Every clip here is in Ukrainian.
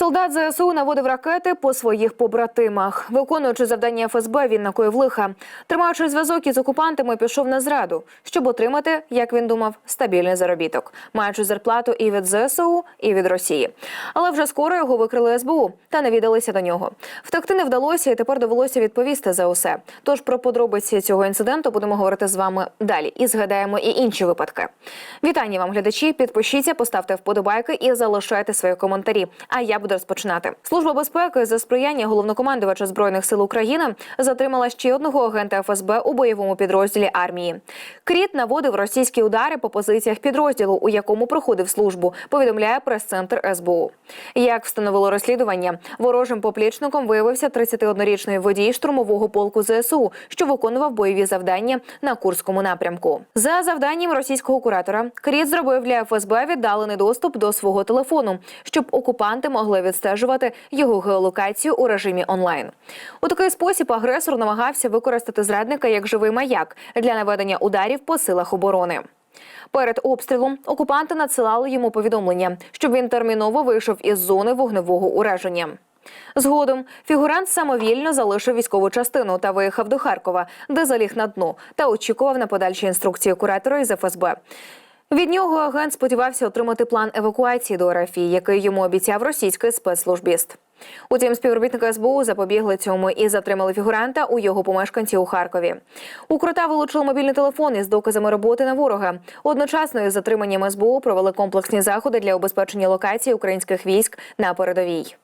Солдат ЗСУ наводив ракети по своїх побратимах. Виконуючи завдання ФСБ, він накоїв лиха. Тримаючи зв'язок із окупантами, пішов на зраду, щоб отримати, як він думав, стабільний заробіток, маючи зарплату і від ЗСУ, і від Росії. Але вже скоро його викрили СБУ та не віддалися до нього. Втекти не вдалося, і тепер довелося відповісти за усе. Тож про подробиці цього інциденту будемо говорити з вами далі і згадаємо і інші випадки. Вітання вам, глядачі. Підпишіться, поставте вподобайки і залишайте свої коментарі. А я буду розпочинати. Служба безпеки за сприяння головнокомандувача збройних сил України затримала ще одного агента ФСБ у бойовому підрозділі армії. Кріт наводив російські удари по позиціях підрозділу, у якому проходив службу. Повідомляє прес-центр СБУ. Як встановило розслідування, ворожим поплічником виявився 31-річний водій штурмового полку ЗСУ, що виконував бойові завдання на Курському напрямку. За завданням російського куратора, Кріт зробив для ФСБ віддалений доступ до свого телефону, щоб окупанти могли відстежувати його геолокацію у режимі онлайн. У такий спосіб агресор намагався використати зрадника як живий маяк для наведення ударів по силах оборони. Перед обстрілом окупанти надсилали йому повідомлення, щоб він терміново вийшов із зони вогневого ураження. Згодом фігурант самовільно залишив військову частину та виїхав до Харкова, де заліг на дно та очікував на подальші інструкції куратора із ФСБ. Від нього агент сподівався отримати план евакуації до РФІ, який йому обіцяв російський спецслужбіст. Утім, співробітники СБУ запобігли цьому і затримали фігуранта у його помешканці у Харкові. У крота вилучили мобільний телефон із доказами роботи на ворога. Одночасно із затриманням СБУ провели комплексні заходи для убезпечення локації українських військ на передовій.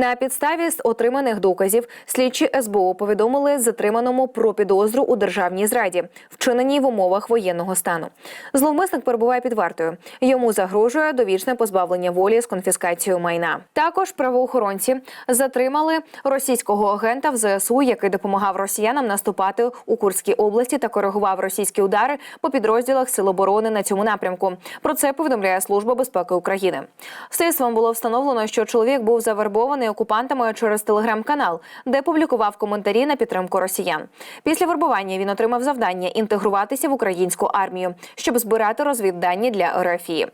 На підставі з отриманих доказів слідчі СБУ повідомили затриманому про підозру у державній зраді, вчиненій в умовах воєнного стану. Зловмисник перебуває під вартою. Йому загрожує довічне позбавлення волі з конфіскацією майна. Також правоохоронці затримали російського агента в ЗСУ, який допомагав росіянам наступати у Курській області та коригував російські удари по підрозділах Сил оборони на цьому напрямку. Про це повідомляє Служба безпеки України. Слідством було встановлено, що чоловік був завербований окупантами через телеграм-канал, де публікував коментарі на підтримку росіян. Після вербування він отримав завдання інтегруватися в українську армію, щоб збирати розвіддані для РФІ.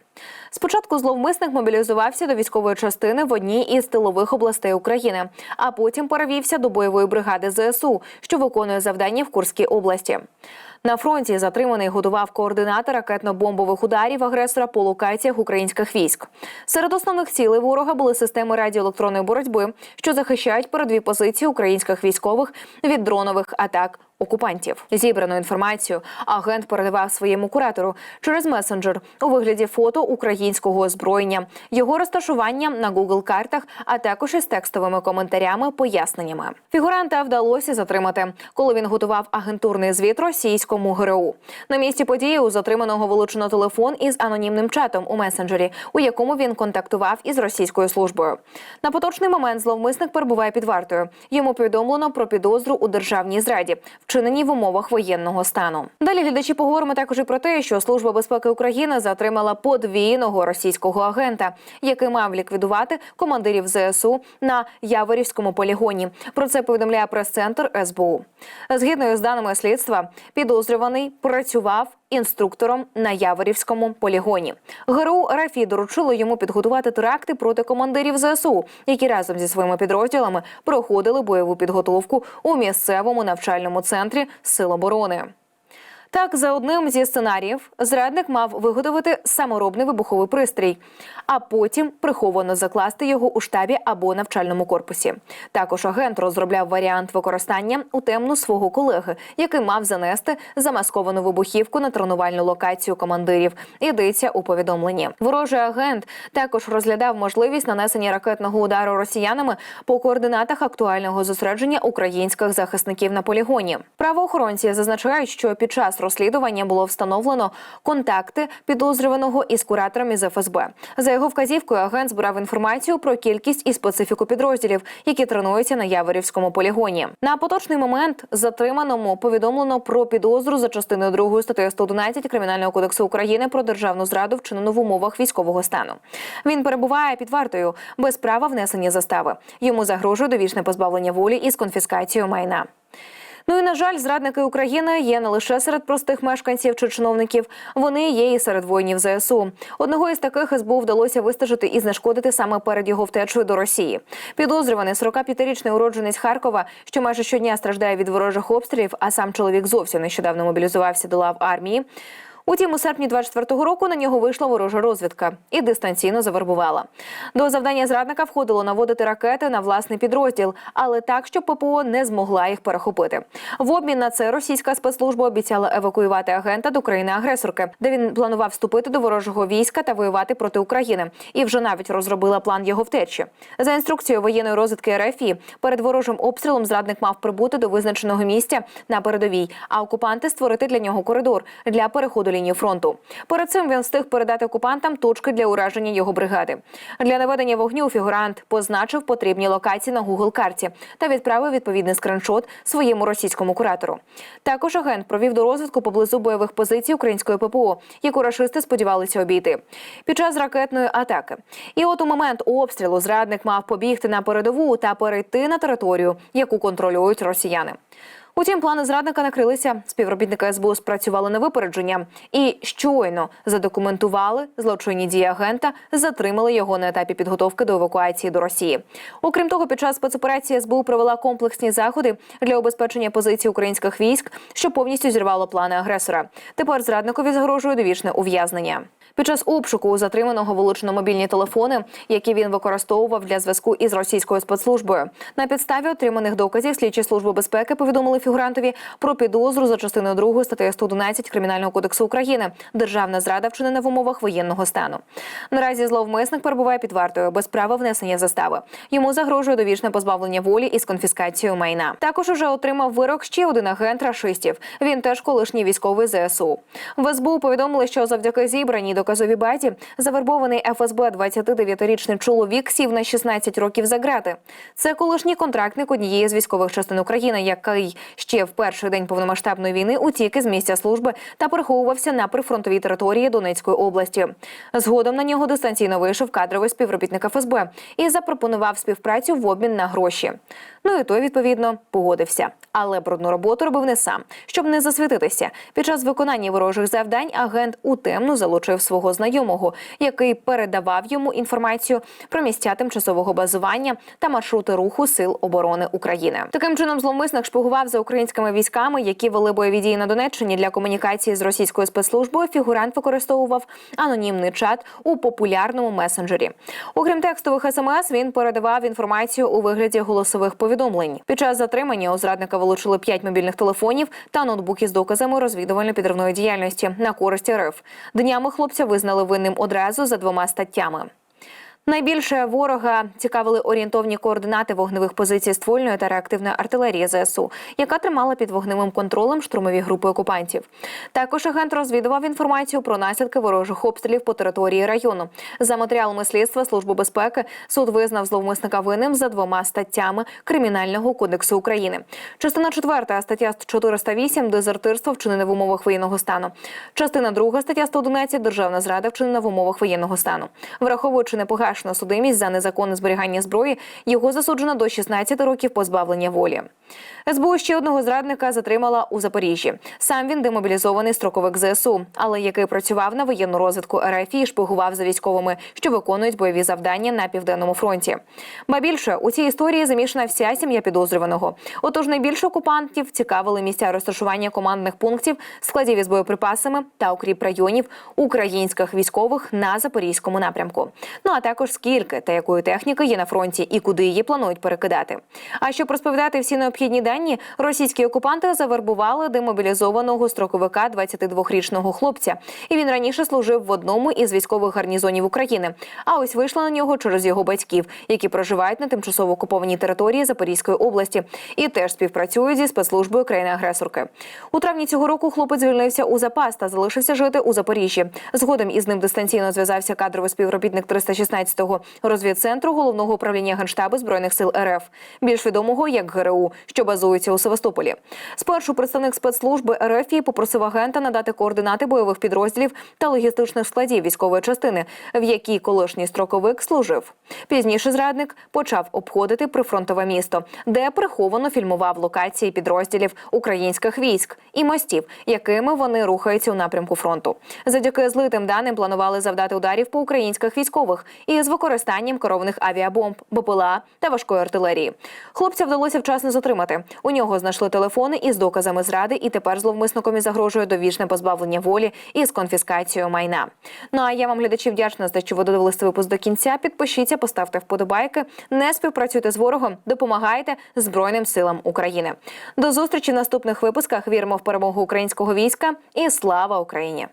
Спочатку зловмисник мобілізувався до військової частини в одній із тилових областей України, а потім перевівся до бойової бригади ЗСУ, що виконує завдання в Курській області. На фронті затриманий готував координати ракетно-бомбових ударів агресора по локаціях українських військ. Серед основних цілей ворога були системи радіоелектронної боротьби, що захищають передові позиції українських військових від дронових атак. Окупантів зібрану інформацію агент передавав своєму куратору через месенджер у вигляді фото українського озброєння, його розташування на Google картах, а також із текстовими коментарями, поясненнями. Фігуранта вдалося затримати, коли він готував агентурний звіт російському ГРУ. На місці події у затриманого вилучено телефон із анонімним чатом у месенджері, у якому він контактував із російською службою. На поточний момент зловмисник перебуває під вартою. Йому повідомлено про підозру у державній зраді вчинені в умовах воєнного стану. Далі глядачі поговоримо також і про те, що служба безпеки України затримала подвійного російського агента, який мав ліквідувати командирів ЗСУ на Яворівському полігоні. Про це повідомляє прес-центр СБУ. Згідно з даними слідства, підозрюваний працював. Інструктором на Яворівському полігоні ГРУ Рафі доручило йому підготувати теракти проти командирів ЗСУ, які разом зі своїми підрозділами проходили бойову підготовку у місцевому навчальному центрі Сил оборони. Так, за одним зі сценаріїв, зрадник мав виготовити саморобний вибуховий пристрій, а потім приховано закласти його у штабі або навчальному корпусі. Також агент розробляв варіант використання у темну свого колеги, який мав занести замасковану вибухівку на тренувальну локацію командирів. Йдеться у повідомленні. Ворожий агент також розглядав можливість нанесення ракетного удару росіянами по координатах актуального зосередження українських захисників на полігоні. Правоохоронці зазначають, що під час розслідування було встановлено контакти підозрюваного із куратором із ФСБ. За його вказівкою агент збирав інформацію про кількість і специфіку підрозділів, які тренуються на Яворівському полігоні. На поточний момент затриманому повідомлено про підозру за частиною 2 статті 111 кримінального кодексу України про державну зраду, вчинену в умовах військового стану. Він перебуває під вартою без права внесення застави. Йому загрожує довічне позбавлення волі із конфіскацією майна. Ну і на жаль, зрадники України є не лише серед простих мешканців чи чиновників, вони є і серед воїнів ЗСУ. Одного із таких СБУ вдалося вистежити і знешкодити саме перед його втечею до Росії. Підозрюваний 45-річний уродженець Харкова, що майже щодня страждає від ворожих обстрілів, а сам чоловік зовсім нещодавно мобілізувався до лав армії. Утім, у серпні 24-го року на нього вийшла ворожа розвідка і дистанційно завербувала. До завдання зрадника входило наводити ракети на власний підрозділ, але так, щоб ППО не змогла їх перехопити. В обмін на це російська спецслужба обіцяла евакуювати агента до країни-агресорки, де він планував вступити до ворожого війська та воювати проти України. І вже навіть розробила план його втечі. За інструкцією воєнної розвідки РФІ перед ворожим обстрілом зрадник мав прибути до визначеного місця на передовій, а окупанти створити для нього коридор для переходу лінії фронту. Перед цим він встиг передати окупантам точки для ураження його бригади. Для наведення вогню фігурант позначив потрібні локації на Google карті та відправив відповідний скриншот своєму російському куратору. Також агент провів до розвитку поблизу бойових позицій української ППО, яку рашисти сподівалися обійти під час ракетної атаки. І от у момент обстрілу зрадник мав побігти на передову та перейти на територію, яку контролюють росіяни. Утім, плани зрадника накрилися. Співробітники СБУ спрацювали на випередження і щойно задокументували злочинні дії агента, затримали його на етапі підготовки до евакуації до Росії. Окрім того, під час спецоперації СБУ провела комплексні заходи для обезпечення позицій українських військ, що повністю зірвало плани агресора. Тепер зрадникові загрожує довічне ув'язнення. Під час обшуку у затриманого вилучено мобільні телефони, які він використовував для зв'язку із російською спецслужбою. На підставі отриманих доказів слідчі служби безпеки повідомили фігурантові про підозру за частиною 2 статтею 111 кримінального кодексу України державна зрада вчинена в умовах воєнного стану. Наразі зловмисник перебуває під вартою без права внесення застави. Йому загрожує довічне позбавлення волі із конфіскацією майна. Також уже отримав вирок ще один агент рашистів. Він теж колишній військовий ЗСУ. В СБУ повідомили, що завдяки зібраній доказовій базі завербований ФСБ 29-річний чоловік сів на 16 років за грати. Це колишній контрактник однієї з військових частин України, який ще в перший день повномасштабної війни утік із місця служби та переховувався на прифронтовій території Донецької області. Згодом на нього дистанційно вийшов кадровий співробітник ФСБ і запропонував співпрацю в обмін на гроші. Ну і той відповідно погодився. Але брудну роботу робив не сам, щоб не засвітитися. Під час виконання ворожих завдань агент у темну залучив свого знайомого, який передавав йому інформацію про місця тимчасового базування та маршрути руху сил оборони України. Таким чином, зловмисник шпигував за українськими військами, які вели бойові дії на Донеччині для комунікації з російською спецслужбою. Фігурант використовував анонімний чат у популярному месенджері. Окрім текстових смс, він передавав інформацію у вигляді голосових повідомлень. Під час затримання у зрадника вилучили 5 мобільних телефонів та ноутбуки з доказами розвідувально-підривної діяльності на користь РФ. Днями хлопця визнали винним одразу за двома статтями. Найбільше ворога цікавили орієнтовні координати вогневих позицій ствольної та реактивної артилерії ЗСУ, яка тримала під вогневим контролем штурмові групи окупантів. Також агент розвідував інформацію про наслідки ворожих обстрілів по території району. За матеріалами слідства Служби безпеки суд визнав зловмисника винним за двома статтями Кримінального кодексу України. Частина 4 стаття 408 дезертирство вчинене в умовах воєнного стану. Частина 2 стаття 111 державна зрада вчинена в умовах воєнного стану. Враховуючи непогашну судимість за незаконне зберігання зброї, його засуджено до 16 років позбавлення волі. СБУ ще одного зрадника затримала у Запоріжжі. Сам він демобілізований строковик ЗСУ, але який працював на воєнну розвідку РФ і шпигував за військовими, що виконують бойові завдання на південному фронті. Ба більше у цій історії замішана вся сім'я підозрюваного. Отож, найбільше окупантів цікавили місця розташування командних пунктів, складів із боєприпасами та укріп районів українських військових на запорізькому напрямку. Ну а також скільки та якої техніки є на фронті і куди її планують перекидати. А щоб розповідати всі необхідні дані, російські окупанти завербували демобілізованого строковика 22-річного хлопця. І він раніше служив в одному із військових гарнізонів України. А ось вийшла на нього через його батьків, які проживають на тимчасово окупованій території Запорізької області, і теж співпрацюють зі спецслужбою країни-агресорки. У травні цього року хлопець звільнився у запас та залишився жити у Запоріжжі. Згодом із ним дистанційно зв'язався кадровий співробітник 316 13-го розвідцентру головного управління генштабу збройних сил РФ, більш відомого як ГРУ, що базується у Севастополі. Спершу представник спецслужби РФ і попросив агента надати координати бойових підрозділів та логістичних складів військової частини, в якій колишній строковик служив. Пізніше зрадник почав обходити прифронтове місто, де приховано фільмував локації підрозділів українських військ і мостів, якими вони рухаються у напрямку фронту. Завдяки злитим даним планували завдати ударів по українських військових із використанням керованих авіабомб, БПЛА та важкої артилерії. Хлопця вдалося вчасно затримати. У нього знайшли телефони із доказами зради, і тепер зловмисникові загрожує довічне позбавлення волі із конфіскацією майна. Ну а я вам глядачі вдячна за що ви додивилися випуск до кінця. Підпишіться, поставте вподобайки, не співпрацюйте з ворогом, допомагайте Збройним силам України. До зустрічі в наступних випусках. Віримо в перемогу українського війська і слава Україні!